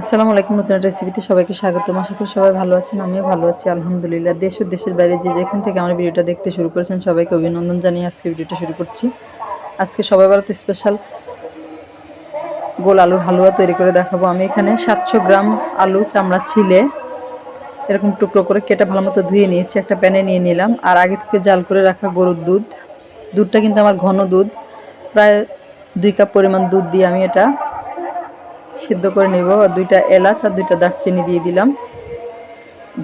আসসালামু আলাইকুম, নতুন রেসিপিতে সবাইকে স্বাগত আশা করি সবাই ভালো আছেন, আমিও ভালো আছি, আলহামদুলিল্লাহ। দেশ ও দেশের বাইরে যে যেখান থেকে আমার ভিডিওটা দেখতে শুরু করেছেন, সবাইকে অভিনন্দন জানিয়ে আজকে ভিডিওটা শুরু করছি। আজকে সবাই ভারত স্পেশাল গোল আলুর হালুয়া তৈরি করে দেখাবো। আমি এখানে সাতশো গ্রাম আলু চামড়া ছিলে, এরকম টুকরো করে কেটে ভালো মতো ধুয়ে নিয়েছি, একটা প্যানে নিয়ে নিলাম। আর আগে থেকে জাল করে রাখা গরুর দুধ, দুধটা কিন্তু আমার ঘন দুধ, প্রায় দুই কাপ পরিমাণ দুধ দিয়ে আমি এটা সিদ্ধ করে নেব। দুইটা এলাচ আর দুইটা দারচিনি দিয়ে দিলাম।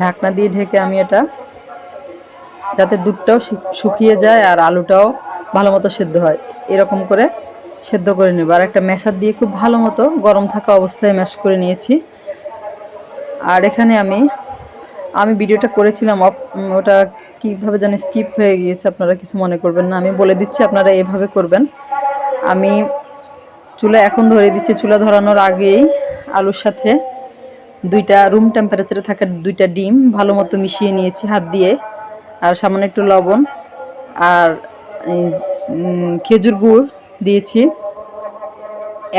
ঢাকনা দিয়ে ঢেকে আমি এটা যাতে দুধটাও শুকিয়ে যায় আর আলুটাও ভালো মতো সেদ্ধ হয়। এরকম করে সেদ্ধ করে নেব। আর একটা ম্যাশার দিয়ে খুব ভালো মতো গরম থাকা অবস্থায় ম্যাশ করে নিয়েছি। আর এখানে আমি আমি ভিডিওটা করেছিলাম ওটা কীভাবে জানি স্কিপ হয়ে গিয়েছে, আপনারা কিছু মনে করবেন না। আমি বলে দিচ্ছি, আপনারা এভাবে করবেন। আমি চুলা এখন ধরে দিচ্ছি, চুলা ধরানোর আগেই আলুর সাথে দুইটা রুম টেম্পারেচারে থাকা দুইটা ডিম ভালো মতো মিশিয়ে নিয়েছি হাত দিয়ে, আর সামান্য একটু লবণ আর খেজুর গুড় দিয়েছি,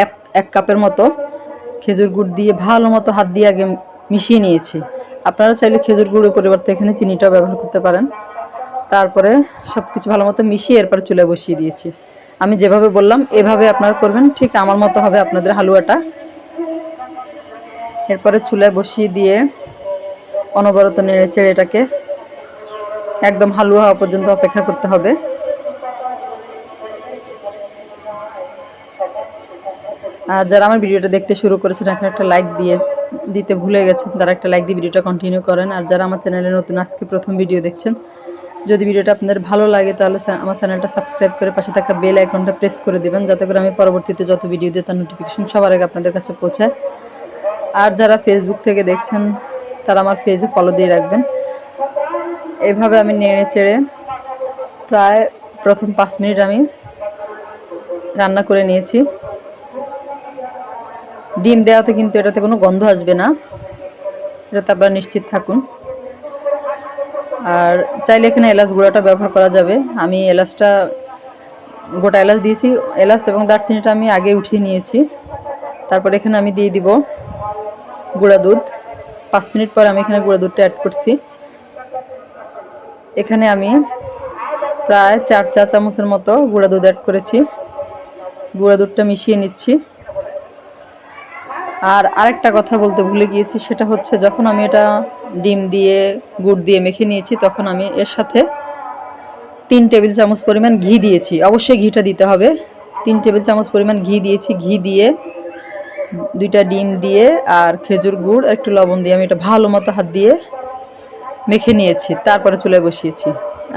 এক এক কাপের মতো খেজুর গুড় দিয়ে ভালো মতো হাত দিয়ে আগে মিশিয়ে নিয়েছি। আপনারা চাইলে খেজুর গুড়ের পরিবর্তে এখানে চিনিটাও ব্যবহার করতে পারেন। তারপরে সব কিছু ভালো মতো মিশিয়ে এরপর চুলে বসিয়ে দিয়েছি। আমি যেভাবে বললাম, এভাবে আপনারা করবেন। ঠিক আমার মতো হবে আপনাদের হালুয়াটা। এরপরে চুলায় বসিয়ে দিয়ে অনবরত নেড়ে চেড়ে এটাকে একদম হালুয়া হওয়া পর্যন্ত অপেক্ষা করতে হবে। আর যারা আমার ভিডিওটা দেখতে শুরু করেছেন, এখন একটা লাইক দিয়ে দিতে ভুলে গেছেন, তারা একটা লাইক দিয়ে ভিডিওটা কন্টিনিউ করেন। আর যারা আমার চ্যানেলে নতুন, আজকে প্রথম ভিডিও দেখছেন যদি ভিডিওটা আপনাদের ভালো লাগে, তাহলে আমার চ্যানেলটা সাবস্ক্রাইব করে পাশে থাকা বেল আইকনটা প্রেস করে দেবেন, যাতে করে আমি পরবর্তীতে যত ভিডিও দিই তার নোটিফিকেশন সবার আগে আপনাদের কাছে পৌঁছায়। আর যারা ফেসবুক থেকে দেখছেন, তারা আমার পেজে ফলো দিয়ে রাখবেন। এভাবে আমি নেড়ে চেড়ে প্রায় প্রথম পাঁচ মিনিট আমি রান্না করে নিয়েছি। ডিম দেওয়াতে কিন্তু এটাতে কোনো গন্ধ আসবে না। এটাতে আপনারা নিশ্চিত থাকুন। আর চাইলে এখানে এলাচ গুঁড়াটা ব্যবহার করা যাবে। আমি এলাচটা, গোটা এলাচ দিয়েছি। এলাচ এবং দারচিনিটা আমি আগে উঠিয়ে নিয়েছি। তারপর এখানে আমি দিয়ে দিব গুঁড়া দুধ। পাঁচ মিনিট পর আমি এখানে গুঁড়া দুধটা অ্যাড করছি। এখানে আমি প্রায় চার চা চামচের মতো গুঁড়া দুধ অ্যাড করেছি। গুঁড়া দুধটা মিশিয়ে নিচ্ছি। আর আরেকটা কথা বলতে ভুলে গিয়েছি, সেটা হচ্ছে যখন আমি এটা ডিম দিয়ে, গুড় দিয়ে মেখে নিয়েছি। তখন আমি এর সাথে তিন টেবিল চামচ পরিমাণ ঘি দিয়েছি। অবশ্যই ঘিটা দিতে হবে। তিন টেবিল চামচ পরিমাণ ঘি দিয়েছি। ঘি দিয়ে দুইটা ডিম দিয়ে আর খেজুর গুড়, একটু লবণ দিয়ে আমি এটা ভালো মতো হাত দিয়ে মেখে নিয়েছি। তারপরে চুলায় বসিয়েছি।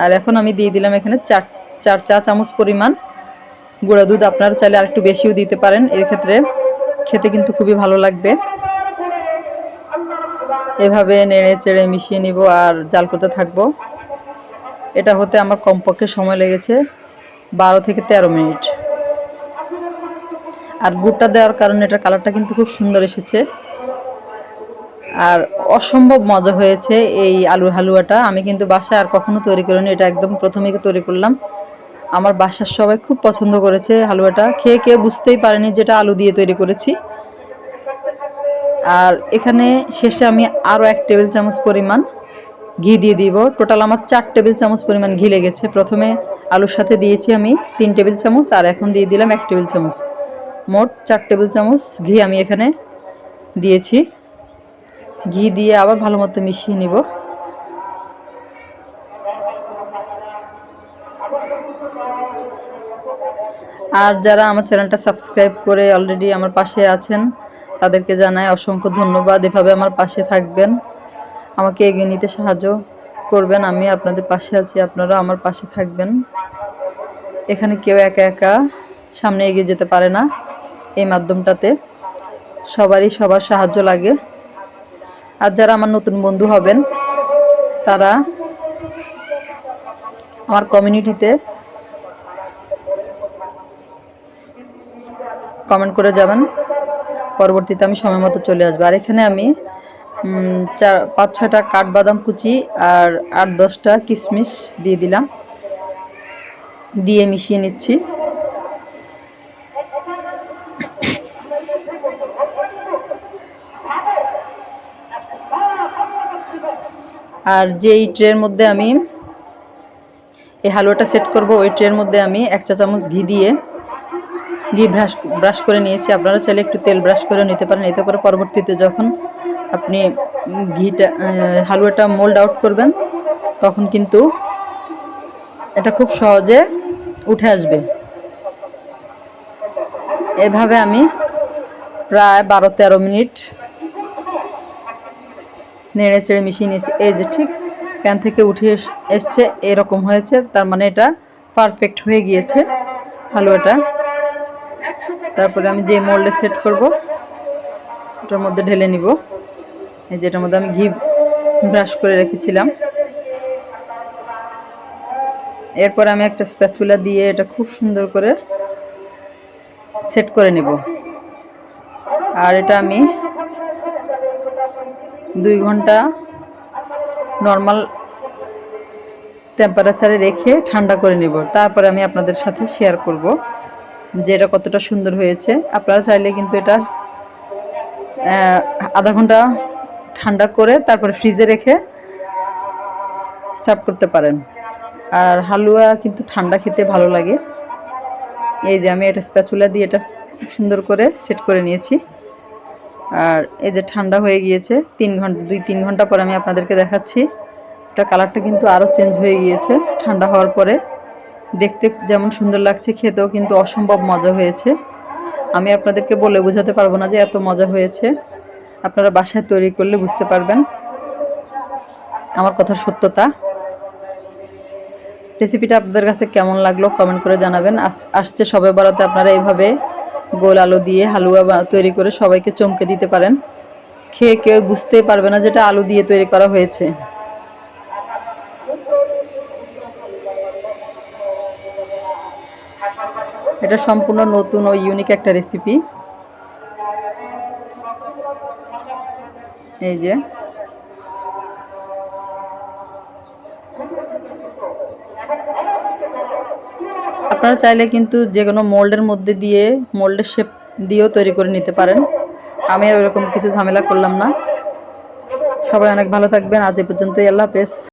আর এখন আমি দিয়ে দিলাম এখানে চার চার চা চামচ পরিমাণ গুঁড়া দুধ। আপনারা চাইলে আরেকটু বেশিও দিতে পারেন। এক্ষেত্রে খেতে কিন্তু খুবই ভালো লাগবে। এভাবে নেড়ে চেড়ে মিশিয়ে নিব আর জাল করতে থাকব। এটা হতে আমার কমপক্ষে সময় লেগেছে বারো থেকে তেরো মিনিট। আর গুড়টা দেওয়ার কারণে এটার কালারটা কিন্তু খুব সুন্দর এসেছে। আর অসম্ভব মজা হয়েছে এই আলুর হালুয়াটা। আমি কিন্তু বাসায় আর কখনো তৈরি করিনি, এটা একদম প্রথমেই তৈরি করলাম। আমার বাসার সবাই খুব পছন্দ করেছে হালুয়াটা। খেয়ে কেউ বুঝতেই পারেনি যেটা আলু দিয়ে তৈরি করেছি। আর এখানে শেষে আমি আরও এক টেবিল চামচ পরিমাণ ঘি দিয়ে দিব। টোটাল আমার চার টেবিল চামচ পরিমাণ ঘি লেগেছে। প্রথমে আলুর সাথে দিয়েছি আমি তিন টেবিল চামচ আর এখন দিয়ে দিলাম এক টেবিল চামচ। মোট চার টেবিল চামচ ঘি আমি এখানে দিয়েছি। ঘি দিয়ে আবার ভালো মতো মিশিয়ে নিব। আর যারা আমার চ্যানেলটা সাবস্ক্রাইব করে অলরেডি আমার পাশে আছেন তাদেরকে জানাই অসংখ্য ধন্যবাদ। এভাবে আমার পাশে থাকবেন। আমাকে এগিয়ে নিতে সাহায্য করবেন। আমি আপনাদের পাশে আছি, আপনারা আমার পাশে থাকবেন। এখানে কেউ একা একা সামনে এগিয়ে যেতে পারে না এই মাধ্যমটাতে। সবারই সবার সাহায্য লাগে। আর যারা আমার নতুন বন্ধু হবেন, তারা আমার কমিউনিটিতে কমেন্ট করে যাবেন। পরবর্তীতে আমি সময় মতো চলে আসব। আর এখানে আমি চার, পাঁচ ছটা কাঠবাদাম কুচি আর আট, দশটা কিশমিশ দিয়ে দিলাম। দিয়ে মিশিয়ে নিচ্ছি। আর যে এই ট্রের মধ্যে আমি, এই হালুয়াটা সেট করব, ওই ট্রের মধ্যে আমি এক চা চামচ ঘি দিয়ে ঘি ব্রাশ ব্রাশ করে নিয়েছি। আপনারা চাইলে একটু তেল ব্রাশ করে নিতে পারেন। এতে করে পরবর্তীতে যখন আপনি ঘিটা হালুয়াটা মোল্ড আউট করবেন, তখন কিন্তু এটা খুব সহজে উঠে আসবে। এভাবে আমি প্রায় বারো তেরো মিনিট নেড়ে চেড়ে মিশিয়ে নিয়েছি। এই যে ঠিক প্যান থেকে উঠে এস- এসছে, এরকম হয়েছে। তার মানে এটা পারফেক্ট হয়ে গিয়েছে হালুয়াটা। তারপরে আমি যে মোল্ডে সেট করব, ওটার মধ্যে ঢেলে নিব। এই যেটার মধ্যে আমি ঘি ব্রাশ করে রেখেছিলাম। এরপর আমি একটা স্প্যাচুলা দিয়ে এটা খুব সুন্দর করে সেট করে নেব। আর এটা আমি দুই ঘণ্টা নর্মাল টেম্পারেচারে রেখে ঠান্ডা করে নেব। তারপরে আমি আপনাদের সাথে শেয়ার করব। যে এটা কতটা সুন্দর হয়েছে। আপনারা চাইলে কিন্তু এটা আধা ঘণ্টা ঠান্ডা করে তারপরে ফ্রিজে রেখে সার্ভ করতে পারেন। আর হালুয়া কিন্তু ঠান্ডা খেতে ভালো লাগে। এই যে আমি এটা স্প্যাচুলা দিয়ে এটা সুন্দর করে সেট করে নিয়েছি। আর এই যে ঠান্ডা হয়ে গিয়েছে, তিন ঘণ্টা, দুই, তিন ঘণ্টা পর আমি আপনাদেরকে দেখাচ্ছি। এটা কালারটা কিন্তু আরও চেঞ্জ হয়ে গিয়েছে, ঠান্ডা হওয়ার পরে। দেখতে যেমন সুন্দর লাগছে, খেতেও কিন্তু অসম্ভব মজা হয়েছে। আমি আপনাদেরকে বলে বোঝাতে পারব না যে এত মজা হয়েছে। আপনারা বাসায় তৈরি করলে বুঝতে পারবেন। আমার কথার সত্যতা। রেসিপিটা আপনাদের কাছে কেমন লাগল কমেন্ট করে জানাবেন। আস- আসছে সবে বরাতে আপনারা এইভাবে গোল আলু দিয়ে হালুয়া তৈরি করে সবাইকে চমকে দিতে পারেন। খেয়ে কেউ বুঝতেই পারবে না যেটা আলু দিয়ে তৈরি করা হয়েছে। এটা সম্পূর্ণ নতুন ও ইউনিক একটা রেসিপি এই যে। আপনারা চাইলে কিন্তু যে কোনো মোল্ডের মধ্যে দিয়ে, মোল্ডের শেপ দিয়েও তৈরি করে নিতে পারেন। আমি আর ওরকম কিছু ঝামেলা করলাম না। সবাই অনেক ভালো থাকবেন। আজ এ পর্যন্তই। আল্লাহ হাফেজ।